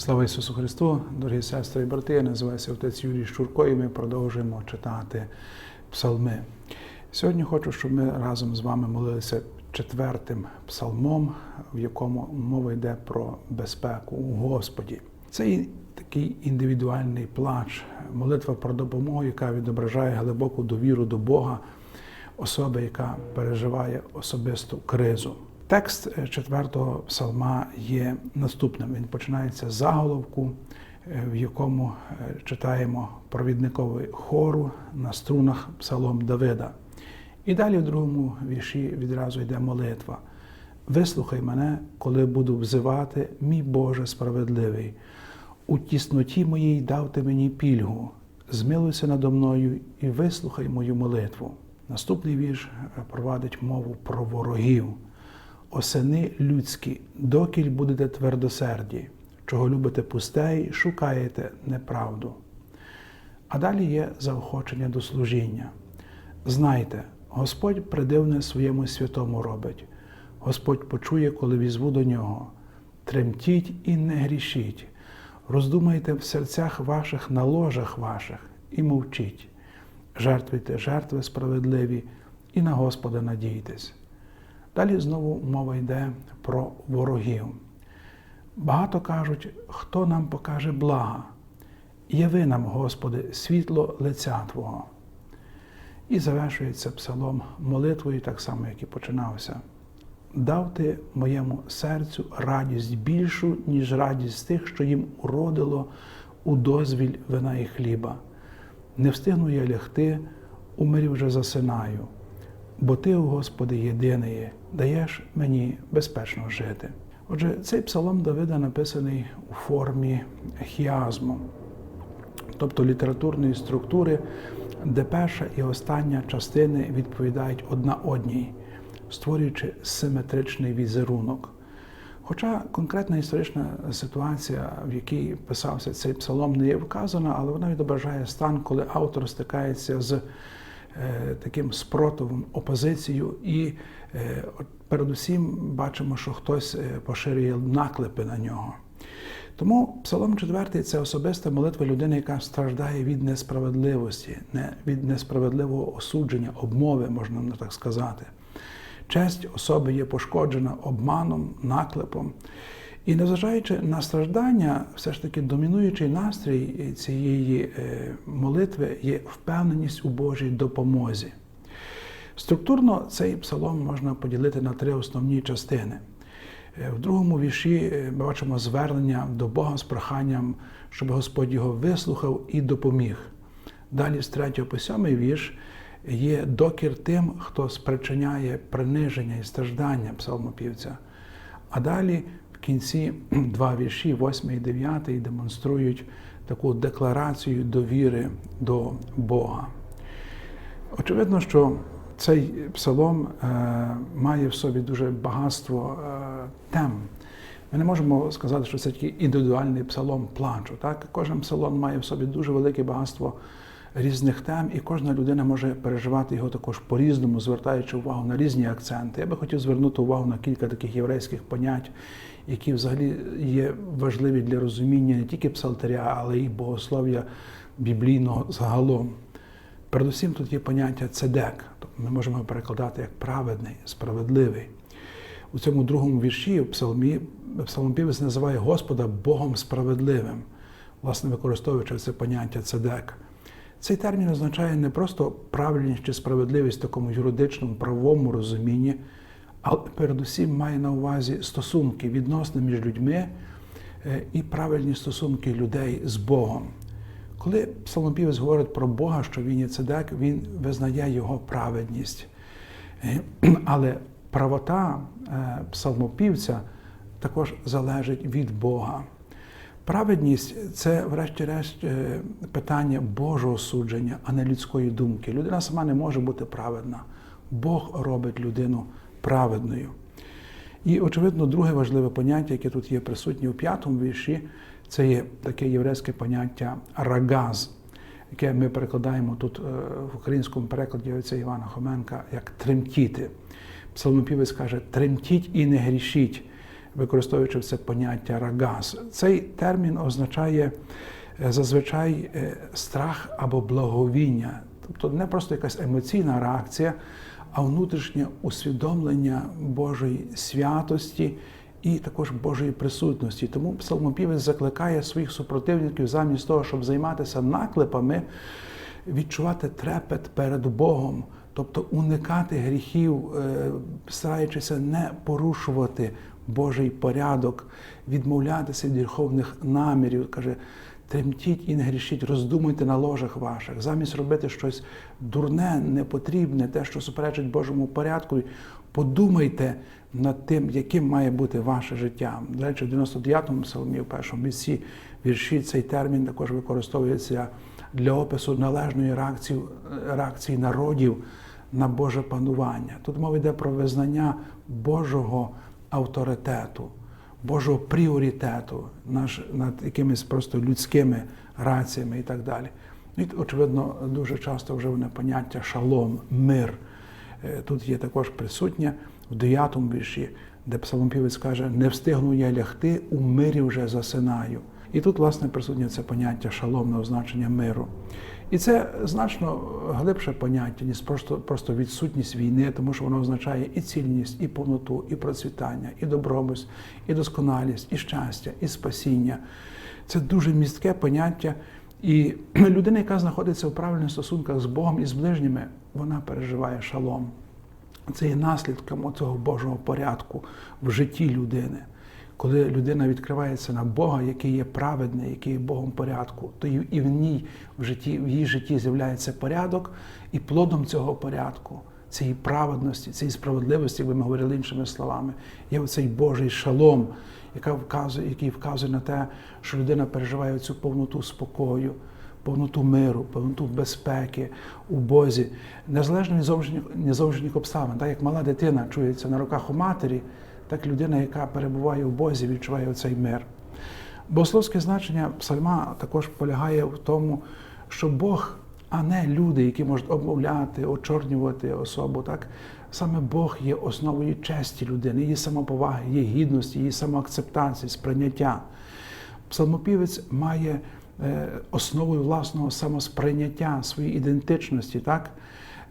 Слава Ісусу Христу, дорогі сестри і брати, я називаюся отець Юрій Щурко, і ми продовжуємо читати псалми. Сьогодні хочу, щоб ми разом з вами молилися четвертим псалмом, в якому мова йде про безпеку у Господі. Це такий індивідуальний плач, молитва про допомогу, яка відображає глибоку довіру до Бога, особи, яка переживає особисту кризу. Текст е, четвертого псалма є наступним. Він починається з заголовку, е, в якому е, читаємо провідниковий хору на струнах псалом Давида. І далі в другому вірші відразу йде молитва. Вислухай мене, коли буду взивати, мій Боже справедливий. У тісноті моїй дав ти мені пільгу, змилуйся надо мною і вислухай мою молитву. Наступний вірш провадить мову про ворогів. Осени людські, докіль будете твердосерді, чого любите пусте й шукаєте неправду. А далі є заохочення до служіння. Знайте, Господь придивне своєму святому робить, Господь почує, коли візву до нього. Тремтіть і не грішіть, роздумайте в серцях ваших на ложах ваших і мовчіть. Жертвуйте жертви справедливі і на Господа надійтесь. Далі знову мова йде про ворогів. Багато кажуть, хто нам покаже блага. Яви нам, Господи, світло лиця Твого. І завершується псалом молитвою, так само, як і починався. Дав ти моєму серцю радість більшу, ніж радість тих, що їм уродило у дозвіль вина і хліба. Не встигну я лягти, у мирі вже засинаю, бо Ти, Господи, єдиний, даєш мені безпечно жити. Отже, цей псалом Давида написаний у формі хіазму, тобто літературної структури, де перша і остання частини відповідають одна одній, створюючи симетричний візерунок. Хоча конкретна історична ситуація, в якій писався цей псалом, не є вказана, але вона відображає стан, коли автор стикається з таким спротивом, опозицією, і е, передусім бачимо, що хтось е, поширює наклепи на нього. Тому Псалом 4 це особиста молитва людини, яка страждає від несправедливості, не від несправедливого осудження, обмови, можна так сказати. Честь особи є пошкоджена обманом, наклепом. І незважаючи на страждання, все ж таки домінуючий настрій цієї молитви є впевненість у Божій допомозі. Структурно цей псалом можна поділити на три основні частини. В другому вірші ми бачимо звернення до Бога з проханням, щоб Господь його вислухав і допоміг. Далі з 3 по 7 вірш є докір тим, хто спричиняє приниження і страждання псалмопівця. А далі кінці два вірші, 8 і 9, демонструють таку декларацію довіри до Бога. Очевидно, що цей псалом е, має в собі дуже багатство е, тем. Ми не можемо сказати, що це такий індивідуальний псалом плачу. Так? Кожен псалом має в собі дуже велике багатство різних тем, і кожна людина може переживати його також по-різному, звертаючи увагу на різні акценти. Я би хотів звернути увагу на кілька таких єврейських понять, які взагалі є важливі для розуміння не тільки псалтаря, але й богослов'я біблійного загалом. Передусім тут є поняття цедек, тобто ми можемо перекладати як праведний, справедливий. У цьому другому вірші в псалмі псалмопівець називає Господа Богом справедливим, власне, використовуючи це поняття цедек. Цей термін означає не просто правильність чи справедливість в такому юридичному, правовому розумінні, але передусім має на увазі стосунки відносини між людьми і правильні стосунки людей з Богом. Коли псалмопівець говорить про Бога, що він є цедек, він визнає його праведність. Але правота псалмопівця також залежить від Бога. Праведність це, врешті-решт, питання Божого судження, а не людської думки. Людина сама не може бути праведна. Бог робить людину праведною. І, очевидно, друге важливе поняття, яке тут є присутнє у п'ятому вірші, це є таке єврейське поняття рагаз, яке ми перекладаємо тут в українському перекладі отця Івана Хоменка як тремтіти. Псалмопівець каже: тремтіть і не грішіть. Використовуючи це поняття рагас. Цей термін означає е, зазвичай е, страх або благовіння, тобто не просто якась емоційна реакція, а внутрішнє усвідомлення Божої святості і також Божої присутності. Тому псалмопівець закликає своїх супротивників замість того, щоб займатися наклепами, відчувати трепет перед Богом, тобто уникати гріхів, е, стараючися не порушувати Божий порядок, відмовлятися від гріховних намірів. каже, Тремтіть і не грішіть, роздумуйте на ложах ваших, замість робити щось дурне, непотрібне, те, що суперечить Божому порядку. Подумайте над тим, яким має бути ваше життя. До речі, в 99-му псалмі, в першому місці вірші, цей термін також використовується для опису належної реакції, реакції народів на Боже панування. Тут мова йде про визнання Божого авторитету. Божого пріоритету наш, над якимись просто людськими раціями і так далі. І, очевидно, дуже часто вживане поняття шалом, мир. Е, Тут є також присутнє в 9 вірші, де псалмопівець каже, не встигну я лягти, у мирі вже засинаю. І тут, власне, присутнє це поняття шалом на означення миру. І це значно глибше поняття, ніж просто просто відсутність війни, тому що воно означає і цільність, і повноту, і процвітання, і добробут, і досконалість, і щастя, і спасіння. Це дуже містке поняття. І людина, яка знаходиться в правильних стосунках з Богом і з ближніми, вона переживає шалом. Це є наслідком цього Божого порядку в житті людини. Коли людина відкривається на Бога, який є праведний, який є Богом порядку, то і в ній в житті, в її житті з'являється порядок, і плодом цього порядку, цієї праведності, цієї справедливості, як ми говорили іншими словами, є оцей Божий шалом, який вказує, який вказує на те, що людина переживає цю повноту спокою. Повноту миру, повноту безпеки у Бозі, незалежно від зовнішніх, зовнішніх обставин, так як мала дитина чується на руках у матері, так людина, яка перебуває в Бозі, відчуває оцей мир. Богословське значення псальма також полягає в тому, що Бог, а не люди, які можуть обмовляти, очорнювати особу. Так? Саме Бог є основою честі людини, її самоповаги, її гідності, її самоакцептації, сприйняття. Псалмопівець має е, основою власного самосприйняття своєї ідентичності, так?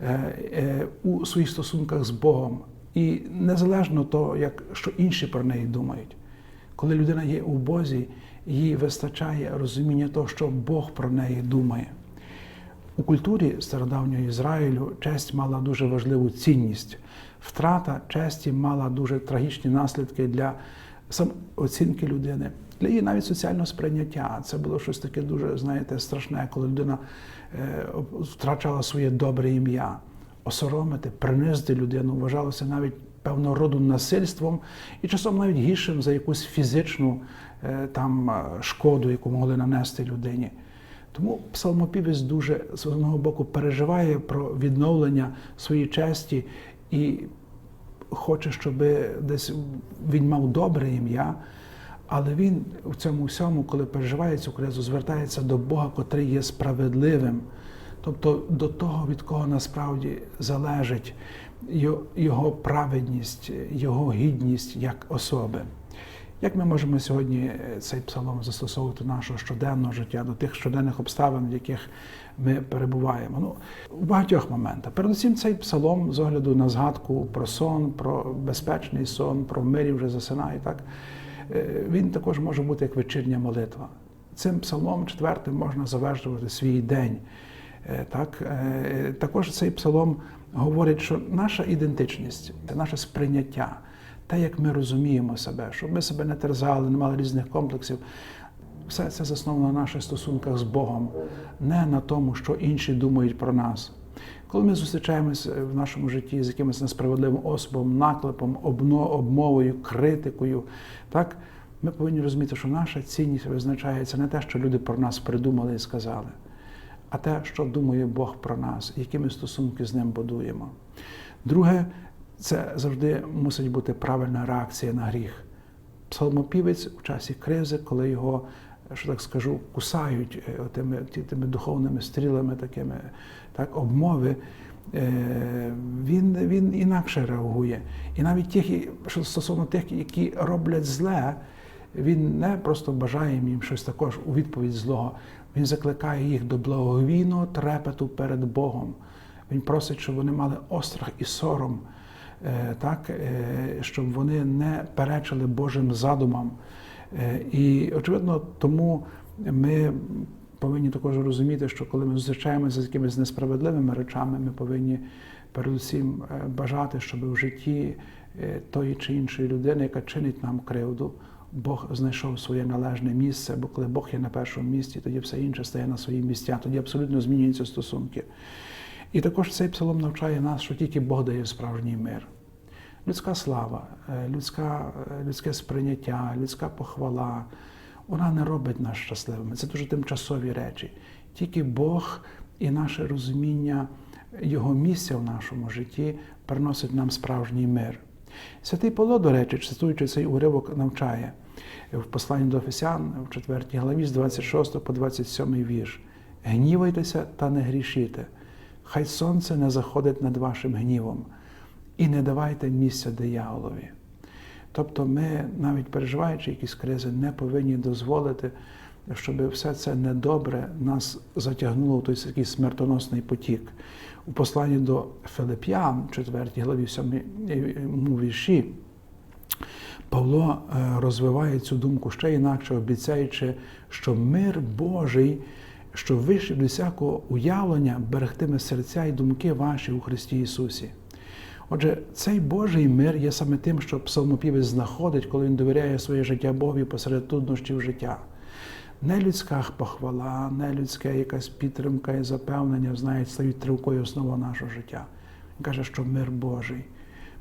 Е, е, у своїх стосунках з Богом. І незалежно того, як що інші про неї думають. Коли людина є у Бозі, їй вистачає розуміння того, що Бог про неї думає. У культурі стародавнього Ізраїлю честь мала дуже важливу цінність. Втрата честі мала дуже трагічні наслідки для самооцінки людини, для її навіть соціального сприйняття. Це було щось таке дуже, знаєте, страшне, коли людина е, втрачала своє добре ім'я осоромити, принизити людину, вважалося навіть певного роду насильством і часом навіть гіршим за якусь фізичну е, там шкоду, яку могли нанести людині. Тому псалмопівець дуже з одного боку переживає про відновлення своєї честі і хоче, щоб десь він мав добре ім'я. Але він в цьому всьому, коли переживає цю кризу, звертається до Бога, котрий є справедливим тобто до того, від кого насправді залежить його праведність, його гідність як особи. Як ми можемо сьогодні цей псалом застосовувати до нашого щоденного життя, до тих щоденних обставин, в яких ми перебуваємо? Ну, у багатьох моментах. Передусім, цей псалом з огляду на згадку про сон, про безпечний сон, про мирі вже засинає, так е, він також може бути як вечірня молитва. Цим псалом четвертим можна завершувати свій день. Е, так, е, Також цей псалом говорить, що наша ідентичність це наше сприйняття, те, як ми розуміємо себе, щоб ми себе не терзали, не мали різних комплексів. Все це засновано на наших стосунках з Богом, не на тому, що інші думають про нас. Коли ми зустрічаємося в нашому житті з якимось несправедливим особом, наклепом, обмовою, критикою, так, ми повинні розуміти, що наша цінність визначається не те, що люди про нас придумали і сказали а те, що думає Бог про нас, які ми стосунки з ним будуємо. Друге, це завжди мусить бути правильна реакція на гріх. Псалмопівець у часі кризи, коли його, що так скажу, кусають е, тими, тими духовними стрілами, такими так, обмови, е, він, він інакше реагує. І навіть ті, що стосовно тих, які роблять зле, він не просто бажає їм щось також у відповідь злого. Він закликає їх до благовійного трепету перед Богом. Він просить, щоб вони мали острах і сором, е, так, е, щоб вони не перечили Божим задумам. Е, І, очевидно, тому ми повинні також розуміти, що коли ми зустрічаємося з якимись несправедливими речами, ми повинні передусім бажати, щоб в житті тої чи іншої людини, яка чинить нам кривду, Бог знайшов своє належне місце, бо коли Бог є на першому місці, тоді все інше стає на свої місця, тоді абсолютно змінюються стосунки. І також цей псалом навчає нас, що тільки Бог дає справжній мир. Людська слава, е, людська, е, людське сприйняття, людська похвала, вона не робить нас щасливими. Це дуже тимчасові речі. Тільки Бог і наше розуміння Його місця в нашому житті приносить нам справжній мир. Святий Павло, до речі, цитуючи цей уривок, навчає в посланні до Офесян в 4 главі з 26 по 27 вірш. Гнівайтеся та не грішите, хай сонце не заходить над вашим гнівом, і не давайте місця дияволові. Тобто ми, навіть переживаючи якісь кризи, не повинні дозволити, щоб все це недобре нас затягнуло в той такий смертоносний потік. У посланні до Филип'ян, 4 главі 7 вірші, Павло е, розвиває цю думку ще інакше, обіцяючи, що мир Божий, що вище до всякого уявлення, берегтиме серця і думки ваші у Христі Ісусі. Отже, цей Божий мир є саме тим, що псалмопівець знаходить, коли він довіряє своє життя Богові посеред труднощів життя. Не людська похвала, не людська якась підтримка і запевнення, знають, стають тривкою основа нашого життя. Він каже, що мир Божий.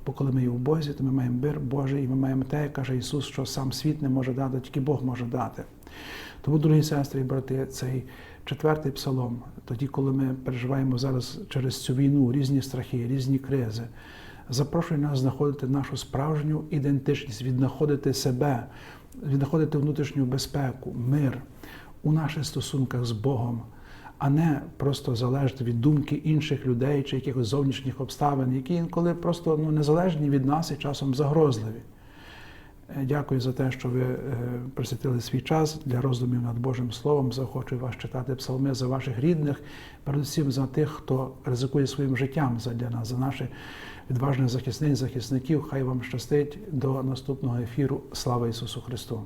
Бо коли ми є в Бозі, то ми маємо мир Божий, і ми маємо те, як каже Ісус, що сам світ не може дати, тільки Бог може дати. Тому, дорогі сестри і брати, цей четвертий псалом, тоді, коли ми переживаємо зараз через цю війну, різні страхи, різні кризи, запрошує нас знаходити нашу справжню ідентичність, віднаходити себе, віднаходити внутрішню безпеку, мир у наших стосунках з Богом, а не просто залежати від думки інших людей чи якихось зовнішніх обставин, які інколи просто ну, незалежні від нас і часом загрозливі. Е, Дякую за те, що ви е, присвятили свій час для роздумів над Божим Словом. Захочу вас читати псалми за ваших рідних, передусім за тих, хто ризикує своїм життям для нас, за наших відважних захисниць, захисників. Хай вам щастить до наступного ефіру. Слава Ісусу Христу!